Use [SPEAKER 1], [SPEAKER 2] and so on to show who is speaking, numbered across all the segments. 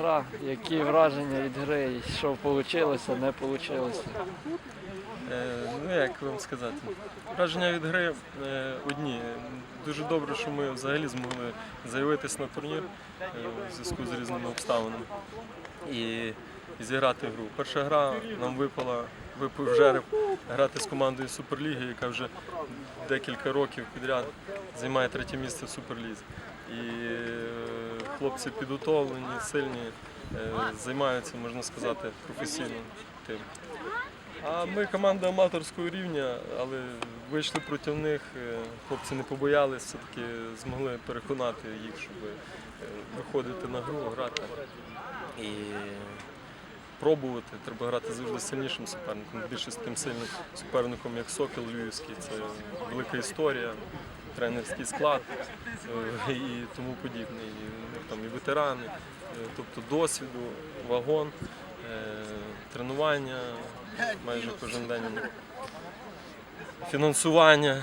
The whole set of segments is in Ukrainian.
[SPEAKER 1] Гра, які враження від гри, що вийшло, не вийшло.
[SPEAKER 2] Е, Ну як вам сказати? Враження від гри е, одні. Дуже добре, що ми взагалі змогли заявитись на турнір е, в зв'язку з різними обставинами і, і зіграти гру. Перша гра нам випала, випав жереб грати з командою Суперліги, яка вже декілька років підряд займає третє місце в Суперлізі. І е, хлопці підготовлені, сильні, е, займаються, можна сказати, професійно тим. А ми команда аматорського рівня, але вийшли проти них. е, Хлопці не побоялись, все-таки змогли переконати їх, щоб е, виходити на гру, грати і пробувати. Треба грати завжди сильнішим суперником. Більше з таким сильним суперником, як Сокіл Львівський. Це велика історія, тренерський склад е, і тому подібне. І, ну, там, і ветерани, е, тобто досвіду, вагон, е, тренування майже кожен день. Фінансування,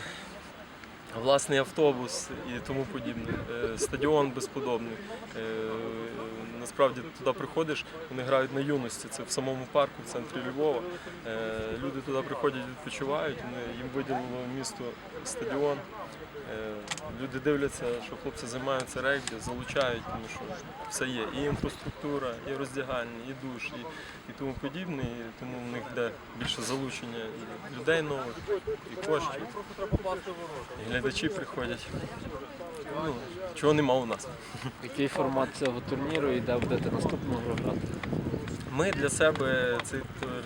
[SPEAKER 2] власний автобус і тому подібне. Стадіон безподобний. Насправді туди приходиш, вони грають на юності. Це в самому парку, в центрі Львова. Е, Люди туди приходять, відпочивають, їм виділило місто стадіон. Е, Люди дивляться, що хлопці займаються регбі, залучають, тому що все є. І інфраструктура, і роздягальні, і душ, і, і тому подібне. І тому в них йде більше залучення і людей нових, і коштів. І глядачі приходять. Ну, чого нема у нас.
[SPEAKER 1] Який формат цього турніру і де будете наступну гру грати?
[SPEAKER 2] Ми для себе цей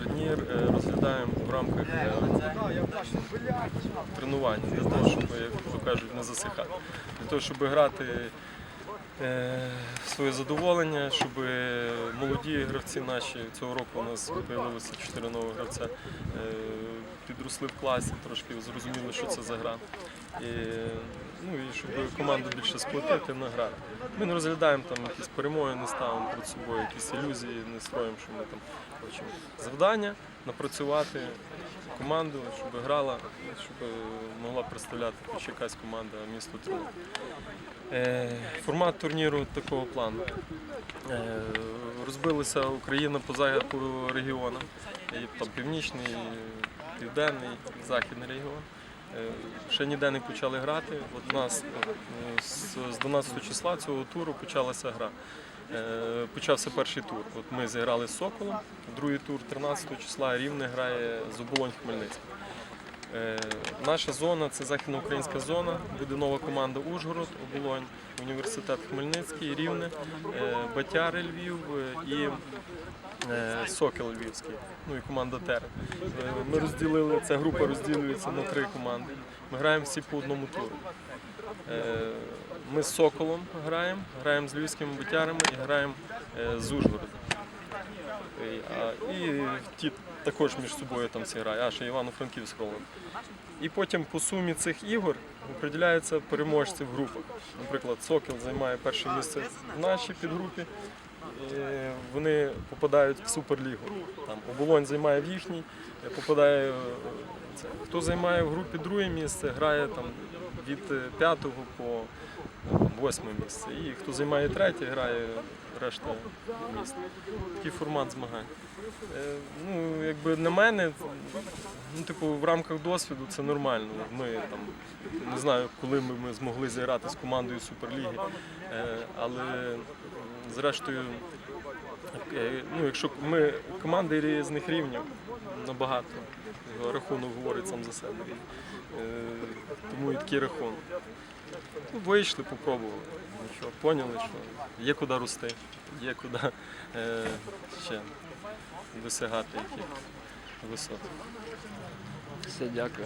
[SPEAKER 2] турнір е, розглядаємо в рамках е, тренувань для того, щоб, як то кажуть, не засихати. Для того, щоб грати е, в своє задоволення, щоб молоді гравці наші цього року у нас з'явилося чотири нових гравця, підросли в класі, трошки зрозуміли, що це за гра. І, ну, і щоб команду більше сплотити на грати. Ми не розглядаємо там якісь перемоги, не ставимо перед собою якісь ілюзії, не строїмо, що ми там хочемо. Завдання напрацювати команду, щоб грала, щоб могла представляти хоч якась команда місто Трило. Е, формат турніру такого плану. Е, розбилася Україна по регіонам. І, там, північний, південний, західний регіон. Е, Ще ніде не почали грати. От у нас е, з з 12 числа цього туру почалася гра. Е, Почався перший тур. От ми зіграли з Соколом, другий тур 13 числа Рівне грає з Оболонь Хмельницький. Наша зона це західноукраїнська зона, буде нова команда Ужгород, Оболонь, університет Хмельницький, Рівне, е, Батяри Львів і е, Сокіл Львівський, ну і команда Терен. Е, Ми розділили, ця група розділюється на три команди. Ми граємо всі по одному туру. Ми з Соколом граємо, граємо з львівськими батярами і граємо з Ужгородом. Е, а- І ті також між собою там всі а ще Івано-Франківськ Роланд. І потім по сумі цих ігор определяються переможці в групах. Наприклад, Сокіл займає перше місце в нашій підгрупі. е, Вони попадають в Суперлігу. Там Оболонь займає в їхній, е, попадає. е, Це. Хто займає в групі друге місце, грає там від е, п'ятого по восьме місце. І хто займає третє, грає решта місць. Такий формат змагань. Е, Ну, якби на мене, ну, типу, в рамках досвіду це нормально. Ми там не знаю, коли ми, ми змогли зіграти з командою Суперліги, е, але зрештою, е, ну, якщо ми команди різних рівнів набагато, рахунок говорить сам за себе. Е, тому і такий рахунок. Ну, вийшли, попробували. Нічого, поняли, що є куди рости, є куди е, ще досягати яких висот.
[SPEAKER 1] Все, дякую.